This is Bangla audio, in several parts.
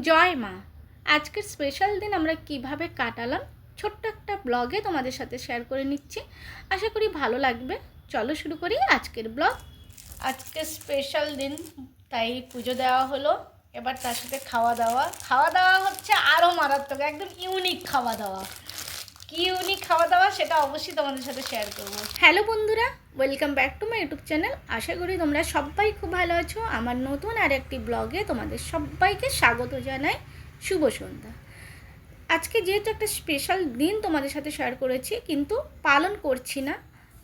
জয় মা। আজকের স্পেশাল দিন আমরা কীভাবে কাটালাম ছোট্ট একটা ব্লগে তোমাদের সাথে শেয়ার করে নিচ্ছি। আশা করি ভালো লাগবে। চলো শুরু করি আজকের ব্লগ আজকে স্পেশাল দিন, তাই পুজো দেওয়া হলো। এবার তার সাথে খাওয়া দাওয়া। খাওয়া দাওয়া হচ্ছে আরও মারাত্মক, একদম ইউনিক খাওয়া দাওয়া। কি ইউনিক খাওয়া দাওয়া সেটা অবশ্যই তোমাদের সাথে শেয়ার করব। হ্যালো বন্ধুরা welcome back to my YouTube channel আশা করি তোমরা সবাই খুব ভালো আছো। আমার নতুন আর একটি ব্লগে তোমাদের সবাইকে স্বাগত জানাই। শুভ সন্ধ্যা। আজকে যেহেতু একটা স্পেশাল দিন তোমাদের সাথে শেয়ার করেছি, কিন্তু পালন করছি না।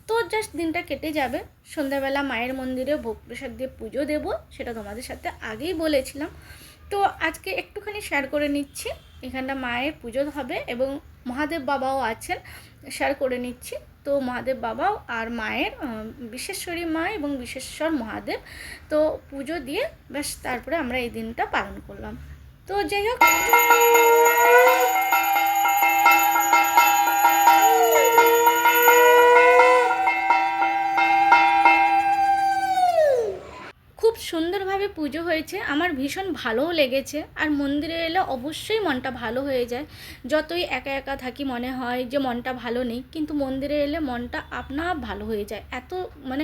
তো জাস্ট দিনটা কেটে যাবে। সন্ধ্যাবেলা মায়ের মন্দিরে ভোগ প্রসাদ দিয়ে পুজো দেবো, সেটা তোমাদের সাথে আগেই বলেছিলাম। তো আজকে একটুখানি শেয়ার করে নিচ্ছি। এখানটা মায়ের পুজো হবে এবং মহাদেব বাবাও আছেন শেয়ার করে নিচ্ছি। তো মহাদেব বাবাও আর মায়ের বিশ্বেশ্বরী মা এবং বিশেশ্বর মহাদেব। তো পুজো দিয়ে ব্যাস তারপরে আমরা এই দিনটা পালন করলাম। তো যাই হোক। খুব সুন্দরভাবে পুজো হয়েছে। আমার ভীষণ ভালোও লেগেছে। আর মন্দিরে এলে অবশ্যই মনটা ভালো হয়ে যায়। যতই একা একা থাকি মনে হয় যে মনটা ভালো নেই, কিন্তু মন্দিরে এলে মনটা আপনা ভালো হয়ে যায়। এত মানে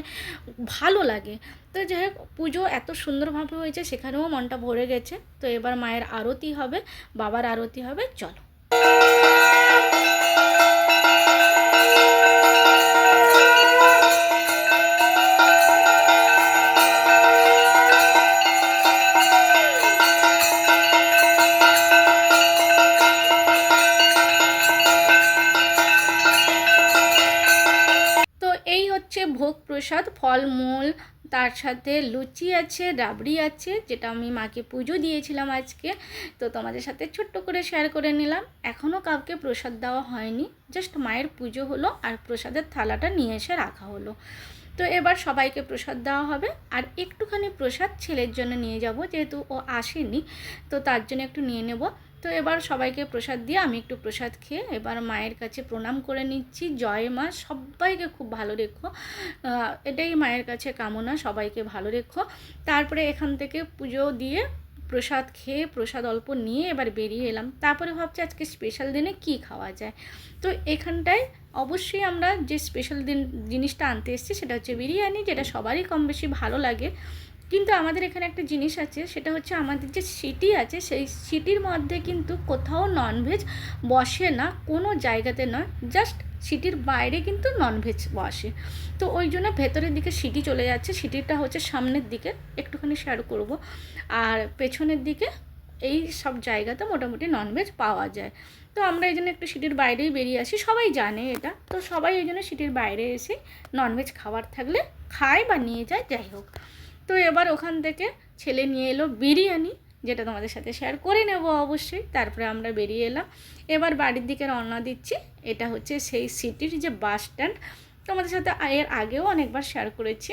ভালো লাগে। তো যাই হোক, পুজো এত সুন্দরভাবে হয়েছে, সেখানেও মনটা ভরে গেছে। তো এবার মায়ের আরতি হবে, বাবার আরতি হবে, চলো। প্রসাদ, ফলমূল, তার সাথে লুচি আছে রাবড়ি আছে, যেটা আমি মাকে পুজো দিয়েছিলাম আজকে। তো তোমাদের সাথে ছোট্ট করে শেয়ার করে নিলাম। এখনও কাউকে প্রসাদ দেওয়া হয়নি। জাস্ট মায়ের পুজো হলো আর প্রসাদের থালাটা নিয়ে এসে রাখা হলো। তো এবার সবাইকে প্রসাদ দেওয়া হবে। আর একটুখানি প্রসাদ ছেলের জন্য নিয়ে যাব, যেহেতু ও আসেনি, তো তার জন্য একটু নিয়ে নেব। তো এবার সবাইকে প্রসাদ দিয়ে আমি একটু প্রসাদ খেয়ে এবার মায়ের কাছে প্রণাম করে নিচ্ছি। জয় মা, সবাইকে খুব ভালো রেখো। এটাই মায়ের কাছে কামনা, সবাইকে ভালো রেখো। তারপরে এখান থেকে পুজো দিয়ে প্রসাদ খেয়ে, প্রসাদ অল্প নিয়ে এবার বেরিয়ে এলাম। তারপরে ভাবছি আজকে স্পেশাল দিনে কি খাওয়া যায়? তো এখানটায় অবশ্যই আমরা যে স্পেশাল দিন, জিনিসটা আনতে এসেছি সেটা হচ্ছে বিরিয়ানি, যেটা সবারই কম বেশি ভালো লাগে। কিন্তু আমাদের এখানে একটা জিনিস আছে, সেটা হচ্ছে আমাদের যে সিটি আছে, সেই সিটির মধ্যে কিন্তু কোথাও ননভেজ বসে না, কোনো জায়গাতে নয় জাস্ট সিটির বাইরে কিন্তু ননভেজ বসে। তো ওই জন্য ভেতরের দিকে সিটি চলে যাচ্ছে সিটিটা হচ্ছে সামনের দিকে, একটুখানি শেয়ার করব। আর পেছনের দিকে এই সব জায়গাতে মোটামুটি ননভেজ পাওয়া যায়। তো আমরা এই জন্য একটু সিটির বাইরেই বেরিয়ে আসি, সবাই জানে এটা। তো সবাই এই জন্য সিটির বাইরে এসে ননভেজ খাবার থাকলে খায় বা নিয়ে যায়, যাই হোক। তো এবার ওখান থেকে ছেলে নিয়ে এলো বিরিয়ানি, যেটা তোমাদের সাথে শেয়ার করে নেব অবশ্যই। তারপরে আমরা বেরিয়ে এলাম। এবার বাড়ির দিকে রওনা দিচ্ছি। এটা হচ্ছে সেই সিটির যে বাস স্ট্যান্ড। তোমাদের সাথে এর আগেও অনেকবার শেয়ার করেছি।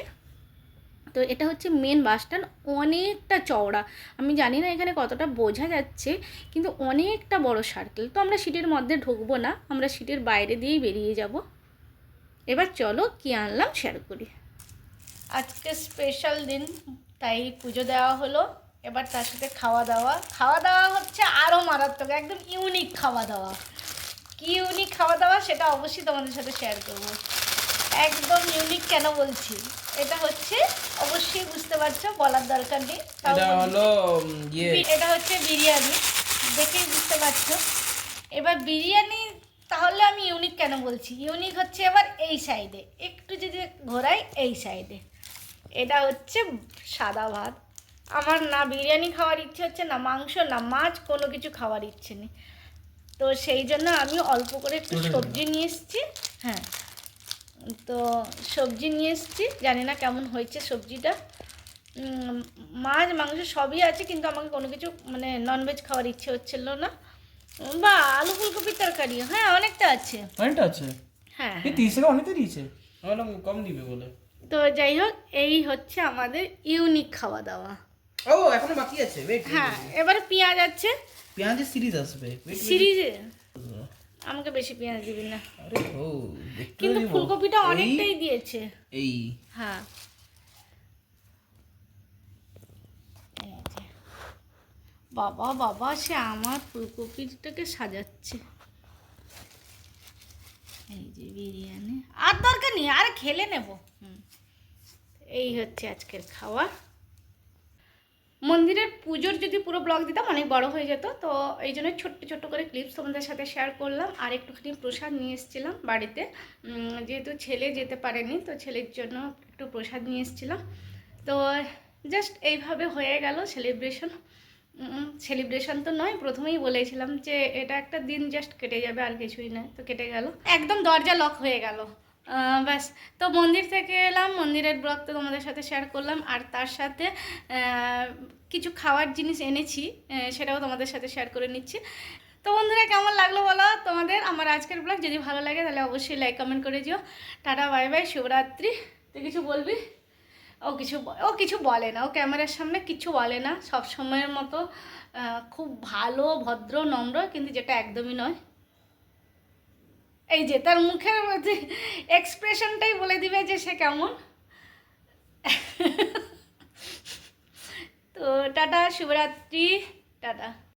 তো এটা হচ্ছে মেন বাস স্ট্যান্ড। অনেকটা চওড়া। আমি জানি না এখানে কতটা বোঝা যাচ্ছে, কিন্তু অনেকটা বড় সার্কেল তো আমরা সিটির মধ্যে ঢুকবো না। আমরা সিটির বাইরে দিয়েই বেরিয়ে যাব। এবার চলো কি আনলাম শেয়ার করি। আজকে স্পেশাল দিন তাই পুজো দেওয়া হলো। এবার তার সাথে খাওয়া দাওয়া। খাওয়া দাওয়া হচ্ছে আরও মারাত্মক একদম ইউনিক খাওয়া দাওয়া। কি ইউনিক খাওয়া দাওয়া সেটা অবশ্যই তোমাদের সাথে শেয়ার করব। একদম ইউনিক কেন বলছি? এটা হচ্ছে অবশ্যই বুঝতে পারছ বলার দরকার নেই। এটা হলো ইয়ে। এটা হচ্ছে বিরিয়ানি। দেখেই বুঝতে পারছ। এবার বিরিয়ানি তাহলে আমি ইউনিক কেন বলছি? ইউনিক হচ্ছে এবার এই সাইডে একটু যদি ঘোরাই এই সাইডে এটা হচ্ছে সাদা ভাত। আমার না বিরিয়ানি খাওয়ার ইচ্ছে হচ্ছে না মাংস না মাছ কোনো কিছু খাওয়ার ইচ্ছে নেই। তো সেই জন্য আমি অল্প করে একটু সবজি নিয়ে এসেছি হ্যাঁ। তো সবজি নিয়ে এসেছি জানি না কেমন হয়েছে সবজিটা। মাছ মাংস সবই আছে কিন্তু আমাকে কোনো কিছু মানে ননভেজ খাওয়ার ইচ্ছে হচ্ছিল না। বা আলু ফুলকপির তরকারি হ্যাঁ অনেকটা আছে। অনেকটা আছে? হ্যাঁ এই তিরিশ টাকা অনেকটা দিয়েছে। কম দিবে বলে। তো যাই হোক এই হচ্ছে আমাদের ইউনিক খাওয়া দাওয়া ও এখনও বাকি আছে ওয়েট হ্যাঁ এবার পেঁয়াজ আছে। পেঁয়াজের সিরিজ আসবে. সিরিজে আমাকে বেশি পেঁয়াজ দিবি না। আরে ও কিন্তু ফুলকপিটা অনেকটাই দিয়েছে। এই। হ্যাঁ। বাবা বাবা সে আমার ফুলকপিটাকে সাজাচ্ছে। এই যে বিরিয়ানি। আর দরকার নেই আর খেলে নেব। হুম। এই হচ্ছে আজকের খাওয়া মন্দিরের পুজোর যদি পুরো ব্লগ দিতাম, অনেক বড় হয়ে যেত, তো এই জন্য ছোট্ট ছোট্ট করে ক্লিপস তোমাদের সাথে শেয়ার করলাম। আর একটুখানি প্রসাদ নিয়ে এসেছিলাম বাড়িতে। যেহেতু ছেলে যেতে পারেনি, তো ছেলের জন্য একটু প্রসাদ নিয়ে এসেছিলাম। তো জাস্ট এইভাবে হয়ে গেল সেলিব্রেশন সেলিব্রেশন তো নয়, প্রথমেই বলেছিলাম যে এটা একটা দিন জাস্ট কেটে যাবে, আর কিছুই নয়, তো কেটে গেল। একদম দরজা লক হয়ে গেল। ব্যাস। তো মন্দির থেকে এলাম, মন্দিরের ব্লগ তো তোমাদের সাথে শেয়ার করলাম। আর তার সাথে কিছু খাওয়ার জিনিস এনেছি সেটাও তোমাদের সাথে শেয়ার করে নিচ্ছি। তো বন্ধুরা, কেমন লাগল বলো তোমাদের? আমার আজকের ব্লগ যদি ভালো লাগে, তাহলে অবশ্যই লাইক কমেন্ট করে দিও। টাটা বাই বাই শুভরাত্রি। তুই কিছু বলবি? ও কিছু ও কিছু বলে না। ও ক্যামেরার সামনে কিছু বলে না। সব সময়ের মতো খুব ভালো, ভদ্র, নম্র, কিন্তু যেটা একদমই নয়। এই যে, তার মুখের মধ্যে এক্সপ্রেশনটাই বলে দিবে যে সে কেমন। তো টাটা, শুভরাত্রি, টাটা।